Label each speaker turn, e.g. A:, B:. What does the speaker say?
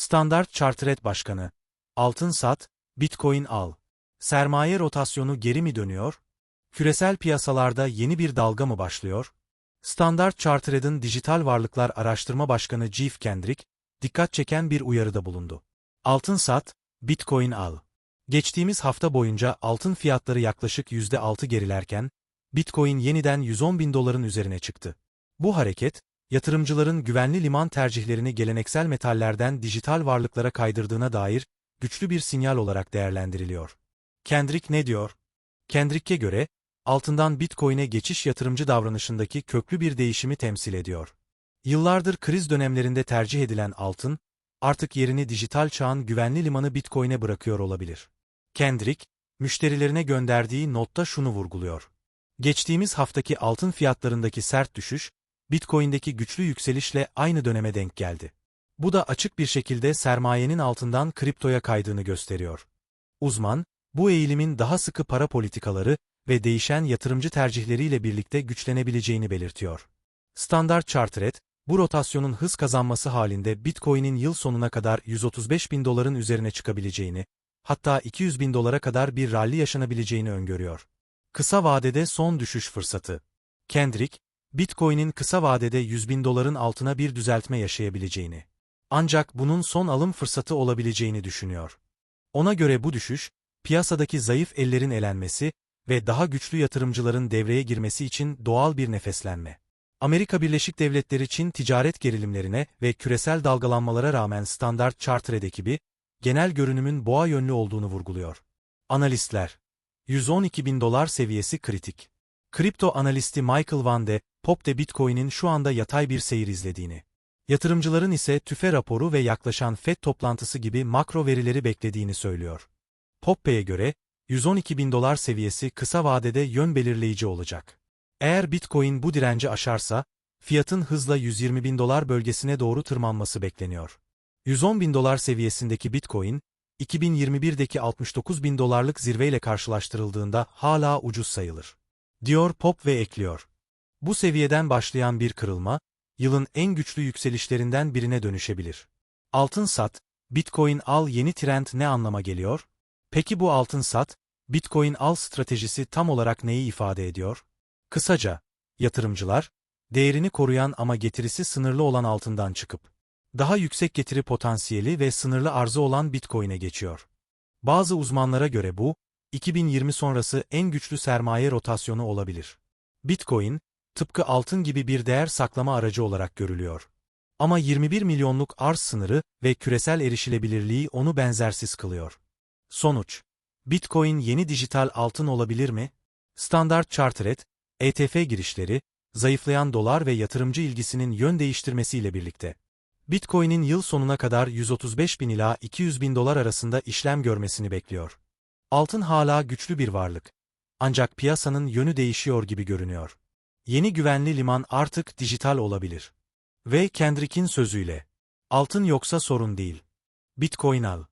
A: Standart Chartered Başkanı. Altın sat, Bitcoin al. Sermaye rotasyonu geri mi dönüyor? Küresel piyasalarda yeni bir dalga mı başlıyor? Standard Chartered'ın Dijital Varlıklar Araştırma Başkanı Jeff Kendrick, dikkat çeken bir uyarıda bulundu. Altın sat, Bitcoin al. Geçtiğimiz hafta boyunca altın fiyatları yaklaşık %6 gerilerken, Bitcoin yeniden 110 bin doların üzerine çıktı. Bu hareket, yatırımcıların güvenli liman tercihlerini geleneksel metallerden dijital varlıklara kaydırdığına dair güçlü bir sinyal olarak değerlendiriliyor. Kendrick ne diyor? Kendrick'e göre, altından Bitcoin'e geçiş yatırımcı davranışındaki köklü bir değişimi temsil ediyor. Yıllardır kriz dönemlerinde tercih edilen altın, artık yerini dijital çağın güvenli limanı Bitcoin'e bırakıyor olabilir. Kendrick, müşterilerine gönderdiği notta şunu vurguluyor. Geçtiğimiz haftaki altın fiyatlarındaki sert düşüş, Bitcoin'deki güçlü yükselişle aynı döneme denk geldi. Bu da açık bir şekilde sermayenin altından kriptoya kaydığını gösteriyor. Uzman, bu eğilimin daha sıkı para politikaları ve değişen yatırımcı tercihleriyle birlikte güçlenebileceğini belirtiyor. Standard Chartered, bu rotasyonun hız kazanması halinde Bitcoin'in yıl sonuna kadar 135 bin doların üzerine çıkabileceğini, hatta 200 bin dolara kadar bir rally yaşanabileceğini öngörüyor. Kısa vadede son düşüş fırsatı. Kendrick, Bitcoin'in kısa vadede 100 bin doların altına bir düzeltme yaşayabileceğini, ancak bunun son alım fırsatı olabileceğini düşünüyor. Ona göre bu düşüş, piyasadaki zayıf ellerin elenmesi ve daha güçlü yatırımcıların devreye girmesi için doğal bir nefeslenme. Amerika Birleşik Devletleri Çin ticaret gerilimlerine ve küresel dalgalanmalara rağmen Standard Chartered ekibi, genel görünümün boğa yönlü olduğunu vurguluyor. Analistler 112 bin dolar seviyesi kritik. Kripto analisti Michael Van de, Pop'te Bitcoin'in şu anda yatay bir seyir izlediğini, yatırımcıların ise tüfe raporu ve yaklaşan FED toplantısı gibi makro verileri beklediğini söylüyor. Poppe'ye göre, 112 bin dolar seviyesi kısa vadede yön belirleyici olacak. Eğer Bitcoin bu direnci aşarsa, fiyatın hızla 120 bin dolar bölgesine doğru tırmanması bekleniyor. 110 bin dolar seviyesindeki Bitcoin, 2021'deki 69 bin dolarlık zirveyle karşılaştırıldığında hala ucuz sayılır. Diyor Pop ve ekliyor. Bu seviyeden başlayan bir kırılma, yılın en güçlü yükselişlerinden birine dönüşebilir. Altın sat, Bitcoin al yeni trend ne anlama geliyor? Peki bu altın sat, Bitcoin al stratejisi tam olarak neyi ifade ediyor? Kısaca, yatırımcılar, değerini koruyan ama getirisi sınırlı olan altından çıkıp, daha yüksek getiri potansiyeli ve sınırlı arzı olan Bitcoin'e geçiyor. Bazı uzmanlara göre bu, 2020 sonrası en güçlü sermaye rotasyonu olabilir. Bitcoin, tıpkı altın gibi bir değer saklama aracı olarak görülüyor. Ama 21 milyonluk arz sınırı ve küresel erişilebilirliği onu benzersiz kılıyor. Sonuç Bitcoin yeni dijital altın olabilir mi? Standard Chartered, ETF girişleri, zayıflayan dolar ve yatırımcı ilgisinin yön değiştirmesiyle birlikte. Bitcoin'in yıl sonuna kadar 135 bin ila 200 bin dolar arasında işlem görmesini bekliyor. Altın hala güçlü bir varlık. Ancak piyasanın yönü değişiyor gibi görünüyor. Yeni güvenli liman artık dijital olabilir. Ve Kendrick'in sözüyle, altın yoksa sorun değil. Bitcoin al.